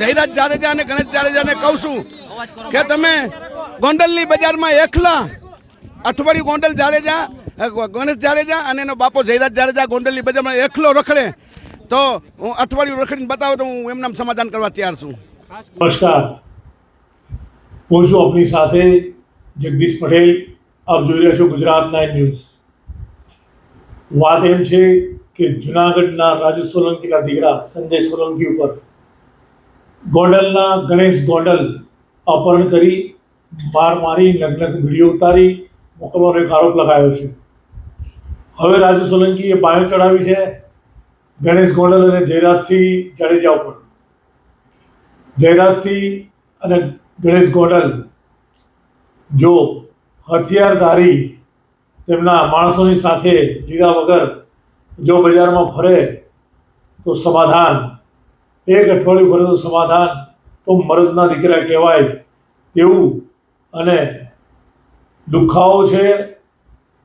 જયરાજ જાડેજા અને ગણેશ જાડેજાને કહું છું કે તમે ગોંડલની બજારમાં એકલા અઠવાડિયું ગોંડલ જાડેજા ગણેશ જાડેજા અને એનો બાપો જયરાજ જાડેજા ગોંડલની બજારમાં એકલો રખડે, તો હું અઠવાડિયું રખડીને બતાવો તો હું એમના સમાધાન કરવા તૈયાર છું. નમસ્કાર. હું છું આપની સાથે જગદીશ પટેલ. આપ જોઈ રહ્યા છો ગુજરાત નાઇન ન્યૂઝ. વાત એમ છે કે જુનાગઢના રાજુ સોલંકીના દીકરા સંજય સોલંકી ઉપર ગોંડલના ગણેશ ગોંડલ અપહરણ કરી, માર મારી લગ્ન વીડિયો ઉતારી, મોકલવાનો એક આરોપ લગાવ્યો છે. હવે રાજુ સોલંકીએ બાયો ચડાવી છે ગણેશ ગોંડલ અને જયરાજસિંહ જાડેજા ઉપર. જયરાજસિંહ અને ગણેશ ગોંડલ જો હથિયારધારી તેમના માણસોની સાથે લીધા વગર જો બજારમાં ફરે તો સમાધાન એક અઠવાડિયું ફરે સમાધાન તો મરદના દીકરા કહેવાય એવું અને દુખાવો છે,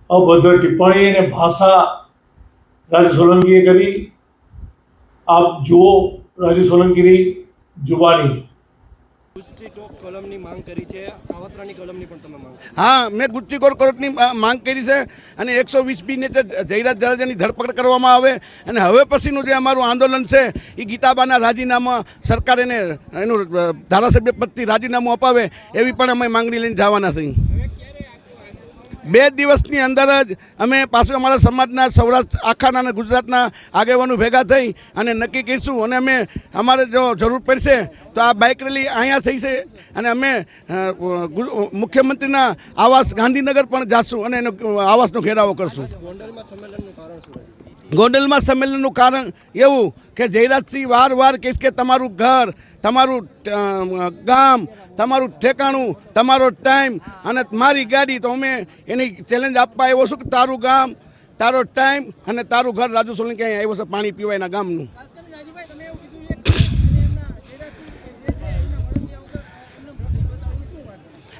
અભદ્ર ટિપ્પણી અને ભાષા રાજુ સોલંકીએ કરી. આપ જુઓ રાજુ સોલંકીની જુબાની. હા, મેં ગુસ્તી કોર્ટની માંગ કરી છે અને એકસો વીસ બી નીચે જયરાજ જાડેજાની ધરપકડ કરવામાં આવે અને હવે પછીનું જે અમારું આંદોલન છે એ ગીતાબાના રાજીનામા સરકાર એને, એનું ધારાસભ્ય પદથી રાજીનામું અપાવે એવી પણ અમે માંગણી લઈને જવાના છીએ. બે દિવસની અંદર જ અમે પાછું અમારા સમાજના સૌરાષ્ટ્ર, આખાના અને ગુજરાતના આગેવાનો ભેગા થઈ અને નક્કી કરીશું અને અમે અમારે જો જરૂર પડશે તો આ બાઇક રેલી અહીંયા થઈ છે અને અમે મુખ્યમંત્રીના આવાસ ગાંધીનગર પણ જાશું અને એનો આવાસનો ઘેરાવો કરશું. ગોંડલમાં સંમેલનનું કારણ એવું કે જયરાજસિંહ વાર વાર કહીશ કે તમારું ઘર, તમારું ગામ, તમારું ઠેકાણું, તમારો ટાઈમ અને મારી ગાડી તો અમે એની ચેલેન્જ આપવા આવ્યો છું કે તારું ગામ, તારો ટાઈમ અને તારું ઘર રાજુ સોલંકી અહીં આવ્યો છે પાણી પીવા એના ગામનું.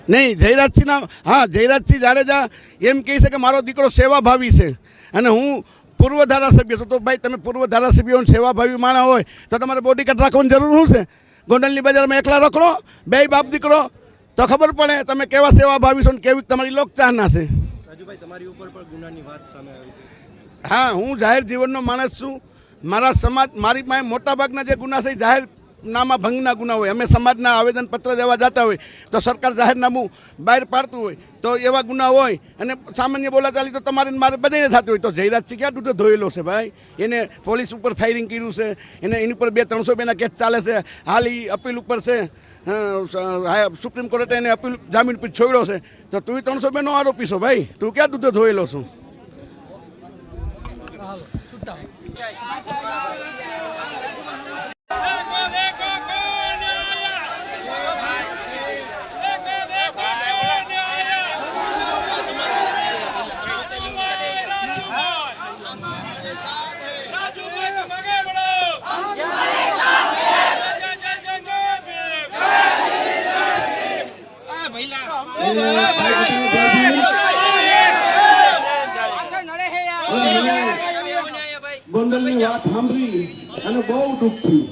નહીં, જયરાજસિંહના, હા, જયરાજસિંહ જાડેજા એમ કહે છે કે મારો દીકરો સેવાભાવી છે. અને હું પૂર્વ ધારાસભ્ય છો તો ભાઈ તમે પૂર્વ ધારાસભ્યોને સેવાભાવી માણા હોય તો તમારે બોડી કાર્ડ રાખવાની જરૂર શું છે? ગોંડલની બજારમાં એકલા રખડો બે બાપ દીકરો તો ખબર પડે તમે કેવા સેવાભાવી છો ને કેવી તમારી લોકચાહના છે. તમારી ઉપર પણ ગુનાની વાત સામે આવી છે. હા હું જાહેર જીવનનો માણસ છું. મારા સમાજ મારી પાસે મોટાભાગના જે ગુના છે જાહેર નામા ભંગના ગુના હોય, અમે સમાજના આવેદનપત્ર દેવા જતા હોય, તો સરકાર જાહેરનામું બહાર પાડતું હોય, તો એવા ગુના હોય, અને સામાન્ય બોલાચાલી તો તમારે મારે બધાને થતું હોય. તો જયરાજસિંહ ક્યાં તૂટો ધોયેલો છે ભાઈ? એને પોલીસ ઉપર ફાયરિંગ કર્યું છે, એને એની ઉપર બે ત્રણસો બેના કેસ ચાલે છે, હાલ એ અપીલ ઉપર છે સુપ્રીમ કોર્ટે એને અપીલ જામીન પર છોડ્યો છે. તો તું ત્રણસો બેનો આરોપી છો ભાઈ? તું ક્યાં તૂટો ધોયેલો છું? ગોંડલની વાત સાંભળી અને બહુ દુઃખ થયું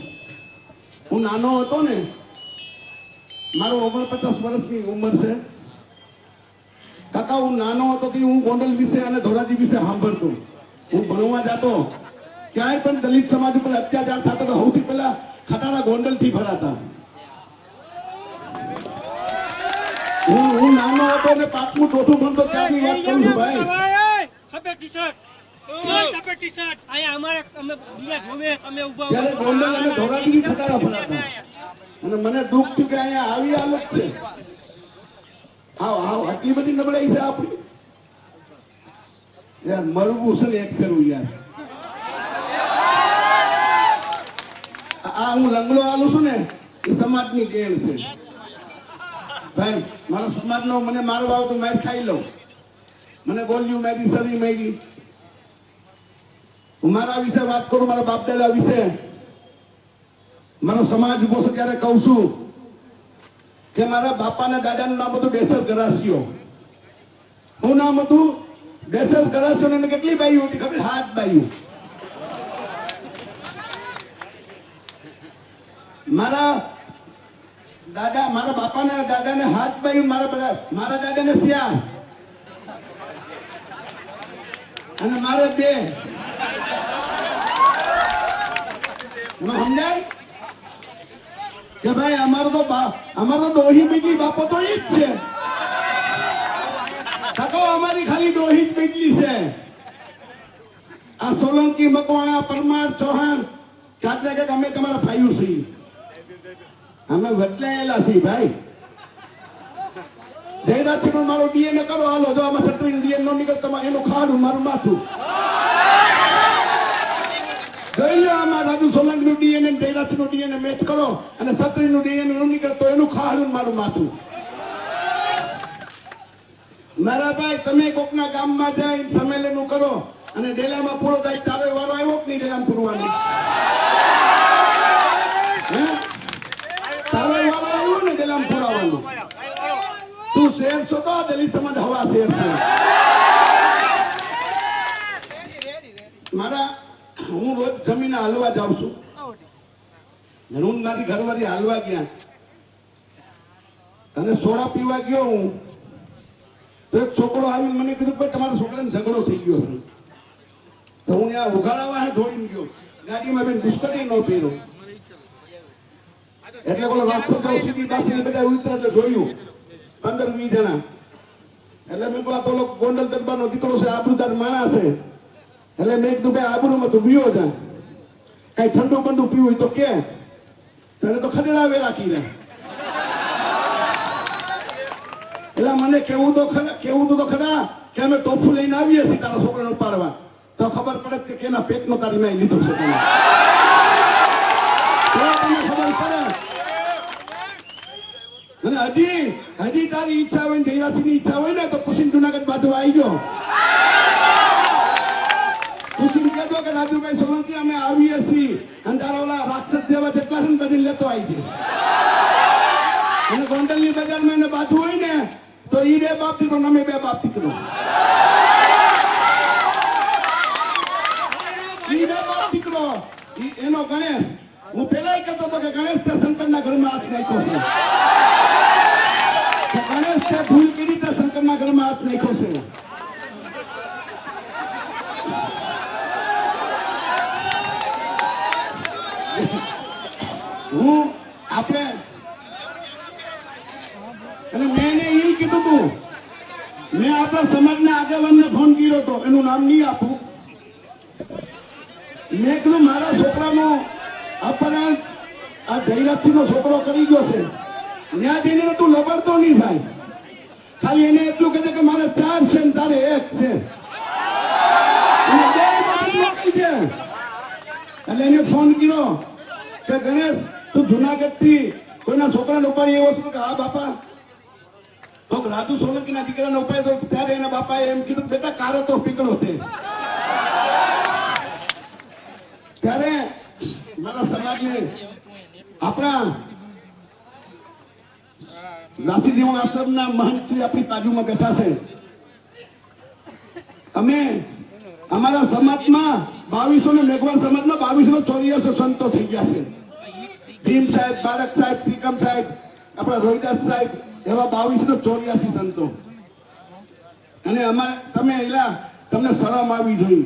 હું નાનો હતો ને મારો ઓગણપચાસ વર્ષની ઉંમર છે કાકા હું નાનો હતો કે હું ગોંડલ વિશે અને ધોરાજી વિશે સાંભળતો હું ભણવા જતો ક્યાંય પણ દલિત સમાજ ઉપર અત્યાચાર થતો તો સૌથી પહેલા ખટારા ગોંડલથી ભરાતા હું હું નાનો હતો ને પાંચમું ચોથું ભણતો ત્યાંની વાત કરું છું ભાઈ અને મને દુઃખ થયું કે અહીંયા આવી હાલત છે. આટલી બધી નબળાઈ છે આપણી. યાર મરવું છે ને એક ફેરવું યાર. આ હું લંગડો આલું છું ને એ સમાજની ગેમ છે. ભાઈ મારો સમાજ નો મને મારો આવતો મેં ખાઈ લઉં. મને બોલ્યું મેરી સરી મેરી. હું મારા વિશે વાત કરું, મારા બાપ દાદા વિશે. મારો સમાજ ઊભો છે ત્યારે કહું છું કે મારા બાપા ને દાદાનું નામ હતું બેસર ગરાસીઓ હું નામ હતું બેસર ગરાસીઓ ને કેટલી બાઈઓ હતી ખબર? હાથ બાઈઓ. મારા દાદા, મારા બાપાને, દાદાને હાથ બાઈ મારા મારા દાદાને શિયાળ. અને મારે બે સમજાય? કે ભાઈ, અમારો તો અમારો ડોહી બીટલી બાપો ઈ જ છે. અમારી ખાલી ડોહી જ બીટલી છે. આ સોલંકી, મકવાણા, પરમાર, ચૌહાણ ક્યાંક ને અમે તમારા ભાઈઓ છીએ. અમે વટલાયેલા છીએ, ભાઈ. જયરાજસિંહ મારો ડીએનએ કરો, હાલો, જો આમાં સત્રી ડીએનએ નો નીકળતો એનું ખાડું મારું માથું. જોઈ લો આમાં રાજુ સોલંકીનું ડીએનએ જયરાજસિંહ ડીએનએ મેચ કરો અને સત્રીનું ડીએનએ નો નીકળ તો એનું ખાડું મારું માથું. મારા ભાઈ, તમે કોકના ગામમાં જાય સંમેલન કરો અને ડેલામાં પૂરો થાય તારો વારો આવ્યો કે નહીં ડેલામાં પૂરવાનો? તારો વારો આવ્યો ને ડેલામાં પૂરાવાનો? તું શેર છો તો દલિત સમાજ હવા શેર છે મારા હું રોજ જમીને હાલવા જાઉં છું. હું મારી ઘરવાળી હાલવા ગયા. અને સોડા પીવા ગયો હું. તો એક છોકરો આવી મને કીધું ભાઈ તમારા છોકરાને ઝઘડો થઈ ગયો તો હું ત્યાં ઉઘાડાવા હે ગયો. ગાડીમાં બેન બિસ્કટી ન પીરો એટલે બોલો રાખો તો સીધી પાસે બધા ઉતરા જોયું. પંદર વીસ જણા. એટલે મેં કહ્યું આ તો દરબાર ગોંડલ દરબારનો દીકરો છે, આબરૂદાર માણસ છે. એટલે મેં કીધું ભાઈ આબરૂમાં તો બીયો જા કઈ ઠંડુ બંડુ પીવું તો કે. તને તો ખદેડાવે રાખી રહ્યા. એટલે મને કેવું તો ખરા, કેવું તો ખરા કે અમે ટોફું લઈને આવીએ છીએ તારા છોકરાને ઉપાડવા. તો ખબર પડે કે કેના પેટનો તારી મેં લીધો છે તમે ખબર પડે. અને હજી હજી તારી ઈચ્છા હોય ને જયરાજસિંહની ઈચ્છા હોય ને તો કુશીન જુનાગઢ બાજુ આવી ગયો. રાજુભાઈ સોલંકી, અમે આવીએ છીએ. અંધારોલા રાક્ષસ જેવા જેટલા છે લેતો આવી છે અને ગોંડલની બજારમાં એને બાજુ હોય ને, તો એ બે બાપ દીકરો અમે બે બાપ દીકરો. ઈ બે બાપ દીકરો. એનો ગણેશ. હું પેલા કહેતો હતો કે ગણેશ તે શંકરના ઘરમાં હાથ નાખ્યો છે તો ગણેશ તે ભૂલ કરી તે શંકરના ઘરમાં હાથ નાખ્યો છે હું આપણે અને મેં એને એ કીધું હતું મેં આપણા સમાજના આગેવાનને ફોન કર્યો હતો એનું નામ નહીં આપું. મેં કીધું, મારા છોકરાનો આપણને આ જયરાજસિંહનો છોકરો કરી ગયો છે. ત્યાં જઈને તું લબડતો નહીં થાય ખાલી એને એટલું કહે છે કે મારે ચાર છે ને તારે એક છે. એટલે એને ફોન કર્યો કે, ગણેશ, તું જુનાગઢથી કોઈના છોકરાને ઉપાડી એવો છું કે, હા, બાપા તો રાજુ સોલંકીના દીકરાનો ઉપાય તો ત્યારે એના બાપાએ એમ કીધું બેટા, કારો તો પીકળો છે. ત્યારે મારા સમાજને આપણા નાસી જીવન આશ્રમના મહંતશ્રી આપણી બાજુમાં બેઠા છે. અમે અમારા સમાજમાં બાવીસો ને મેઘવાળ સમાજમાં બાવીસો ચોર્યાસી સંતો થઈ ગયા છે. ભીમ સાહેબ, બાળક સાહેબ, ત્રિકમ સાહેબ, આપણા રોહિદાસ સાહેબ એવા બાવીસો ચોર્યાસી સંતો. અને અમારે તમે એલા, તમને શરમ આવી જોઈએ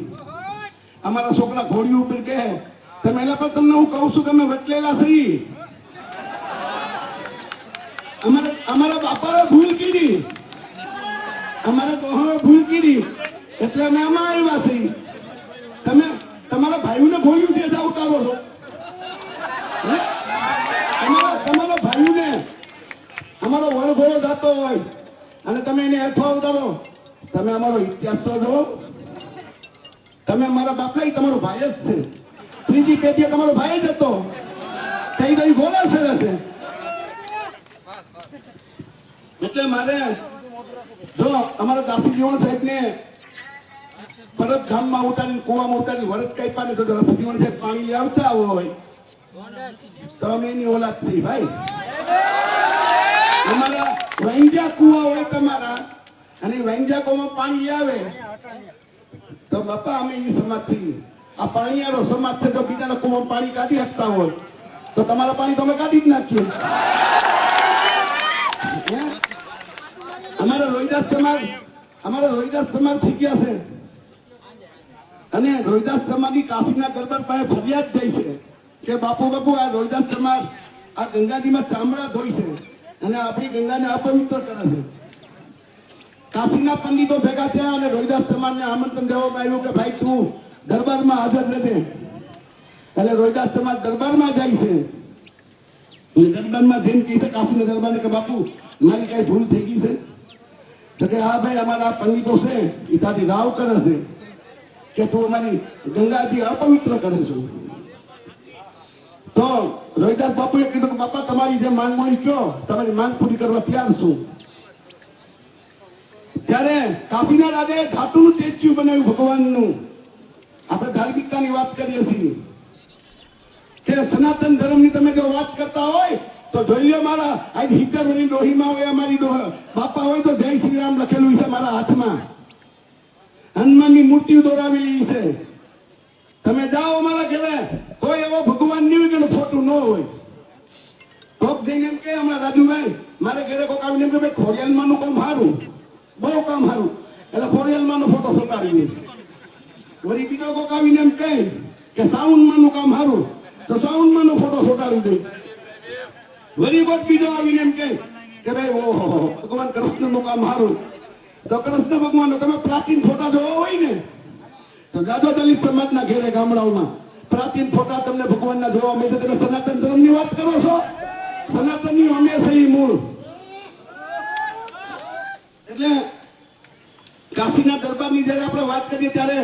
અમારા છોકરા ઘોડી ઉપર કે તમે એલા, પણ તમને હું કહું છું કે અમે વટલેલા થઈ અમારા અમારા બાપાએ ભૂલ કીધી. અમારા દોહાએ ભૂલ કરી એટલે અમે આમાં આવ્યા છીએ. તમે તમારા ભાઈઓને ઘોડી જે જાવ ઉતારો છો હે? તમારા તમારા ભાઈઓને અમારો જાતો હોય. અને તમે એને હેઠો ઉતારો. તમે અમારો ઇતિહાસ તો જો તમે મારા બાપા તમારો ભાઈ જ છે. ત્રીજી પેઢી તમારો ભાઈ જ હતો. કઈ કઈ ગોળા છે એટલે મારે, જો અમારા દાસી જીવન સાહેબ ને પરત ગામમાં ઉતારીને, કુવામાં ઉતારી વરત કાપ્યા ને તો દાસી જીવન સાહેબ પાણી લઈ આવતા હોય. તો અમે એની ઓલાદ છીએ ભાઈ. અમારા વૈંજા કુવા હોય તમારા, અને વૈંજા કુવામાં પાણી આવે, તો બાપા અમે એ સમાજ છીએ. આ પાણીયારો સમાજ છે, તો બીજાના કુવામાં પાણી કાઢી શકતા હોય. તો તમારા પાણી તો અમે કાઢી જ નાખ્યું? અમારા રોહિદાસ સમાજ, અમારા રોહિદાસ સમાજ થઈ ગયા છે. અને રોહિદાસ સમાજની કાશીના દરબાર પાસે ફરિયાદ થઈ છે કે બાપુ બાપુ, આ રોહિદાસ સમાજ આ ગંગાજીમાં ચામડા ધોઈ છે. અને આપણી ગંગાને અપવિત્ર કરે છે. કાશીના પંડિતો ભેગા થયા અને રોહિદાસ સમાજને આમંત્રણ દેવામાં આવ્યું કે, ભાઈ, તું દરબારમાં હાજર રહેજે. એટલે રોહિદાસ સમાજ દરબારમાં જાય છે. દરબારમાં જઈને કહી કાશીના દરબારને કે, બાપુ, મારી કઈ ભૂલ થઈ ગઈ છે? તો કે, હા, ભાઈ, અમારા પંડિતો છે, એ તારી રાવ કરે છે, કે તું અમારી ગંગાજી અપવિત્ર કરે છે. તો રોહિદાસ બાપુએ કીધું કે, બાપા, તમારી જે માંગ મળી કયો તમારી માંગ પૂરી કરવા તૈયાર છું. ત્યારે કાશીના રાજાએ ધાતુનું સ્ટેચ્યુ બનાવ્યું ભગવાનનું. આપણે ધાર્મિકતાની વાત કરીએ છીએ. કે સનાતન ધર્મની તમે જો વાત કરતા હોય, તો જોઈ લો મારા આજ હિતર વળી ડોહીમાં હોય અમારી બાપા હોય તો જય શ્રી રામ લખેલું છે મારા હાથમાં. હનુમાનની મૂર્તિઓ દોરાવેલી છે. તમે જાઓ મારા ઘરે. કોઈ એવો ભગવાન નહીં હોય કે ફોટું ન હોય. કોક જઈને એમ કે હમણાં રાજુભાઈ, મારે ઘરે કોક આવીને એમ કે ભાઈ ખોડિયાલમાંનું કામ સારું. બહુ કામ સારું. એટલે ખોડિયાલમાંનો ફોટો ચોંટાડી દે. વળી બીજો કોક આવીને એમ કહે કે સાઉન્ડમાંનું કામ સારું. તો સાઉન્ડમાંનો ફોટો ચોંટાડી દે. વળી કોક બીજો આવીને એમ કહે કે ભાઈ ઓહો, ભગવાન કૃષ્ણનું કામ સારું. તો કૃષ્ણ ભગવાનનો તમે પ્રાચીન ફોટા જોવા હોય ને, તો જાજો દલિત સમાજના ઘેરે ગામડાઓમાં પ્રાચીન ફોટા તમને ભગવાનના જોવા મળે તમે સનાતન ધર્મની વાત કરો છો? સનાતનની અમે એ મૂળ. એટલે કાશીના દરબારની જ્યારે આપણે વાત કરીએ ત્યારે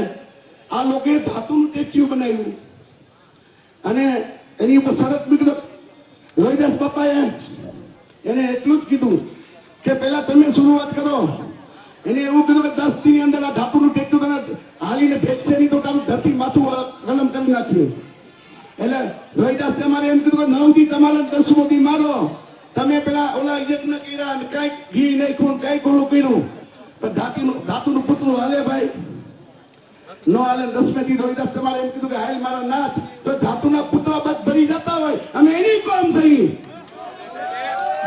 આ લોકોએ ધાતુનું ટેચ્યુ બનાવ્યું. અને એની ઉપર શરત કીધું રોહિદાસ બાપાએ એને એટલું જ કીધું કે પહેલા તમે શરૂઆત કરો. એને એવું કીધું કે દસની અંદર આ ધાતુનું ટેકનું તને હાલીને ફેંકશે નહીં તો તારું ધરતી માથું કલમ કરી નાખ્યું એટલે રોહિદાસ તમારે એમ કીધું કે નવ તમારે દસ મોદી મારો. તમે પેલા ઓલા યજ્ઞ કર્યા અને કંઈક ઘી નાખ્યું કંઈક ઓલું કર્યું. પણ ધાતુનું ધાતુનું પુતળું હાલે ભાઈ. નો હાલે દસમે રોહિદાસ તમારે એમ કીધું કે, હાલ મારો નાથ. તો ધાતુના પુતળા બાદ ભરી જતા હોય. અને એની કોમ થઈ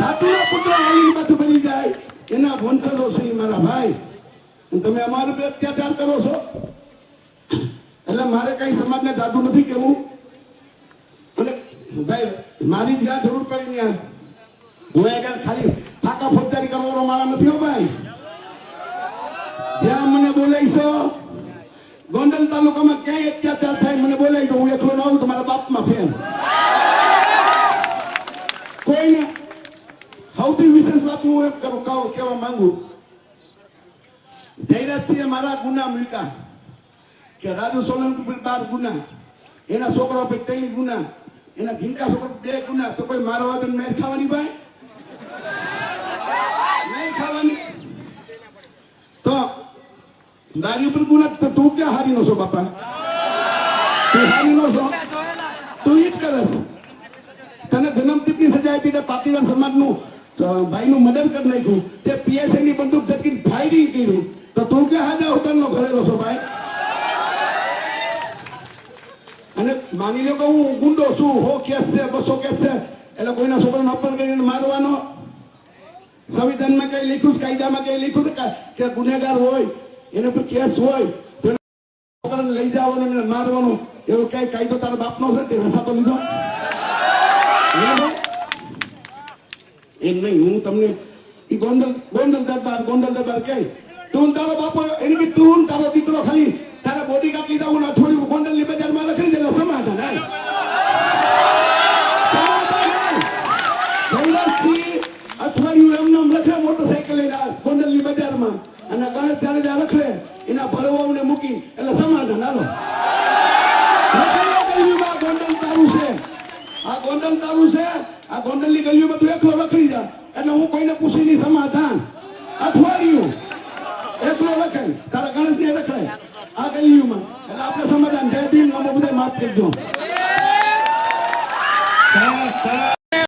ધાતુના પુત્ર હાલી બધ ભરી જાય એના વંશજો છે મારા ભાઈ. તમે અમારું બી અત્યાચાર કરો છો. એટલે મારે કઈ સમાજને જાદુ નથી કેવું. અને ભાઈ, મારી જ્યાં જરૂર પડી ત્યાં હું આગળ ખાલી ફાકા ફોજદારી કરવાનો મારા નથી હો ભાઈ. જ્યાં મને બોલાઈશો ગોંડલ તાલુકામાં ક્યાંય અત્યાચાર થાય મને બોલાવી દો હું એકલો ન આવું તો મારા બાપમાં ફેર કોઈને સૌથી વિશેષ વાત હું એમ કરું કહું કહેવા માંગુ જયરાજસિંહે મારા ગુના મૂક્યા કે રાજુ સોલંકી બાર ગુના એના છોકરા પર ત્રણ ગુના એના ઘીંકા છોકરા બે ગુના તો કોઈ મારો વગર મેર ખાવાની ભાઈ નહીં ખાવાની તો મારી ઉપર ગુના તો તું ક્યાં હારી નો છો બાપા તું હારી નો છો તું ઈ જ કરે છો તને જન્મદીપની સજા આપી તે પાટીદાર સમાજનું ભાઈનું મદદ કરી નાખ્યું તે પીએસઆઈ ની બંદૂક ધરકી ફાયરિંગ કર્યું તો તું કે હાજા હોટલનો ઘરેલો છો ભાઈ? અને માની લો કે હું ગુંડો છું, હો કેસ છે, બસો કેસ છે, એટલે કોઈના છોકરાને અપન કરીને મારવાનો? સંવિધાનમાં કઈ લીખું કાયદામાં કઈ લીખું કે- ગુનેગાર હોય, એને પર કેસ હોય, તો છોકરાને લઈ જવાનો અને મારવાનો, એવો કઈ કાયદો તારા બાપનો છે? તે રસાતો લીધો? એમ નહીં, હું તમને ગોંડલ ગોંડલ દરબાર ગોંડલ દરબાર કે તું તારો બાપો એને કે તું તારો દીકરો ખાલી તારા બોડી કાપ લીધા હું અઠવાડિયું ગોંડલની બજારમાં રખડી દેલા સમાધાન, હાલ. અઠવાડિયું એમને એમ રખડે મોટરસાઇકલ લઈને આ ગોંડલની બજારમાં અને ગણેશ જાડેજા રખડે, એના ભરવાઓને મૂકી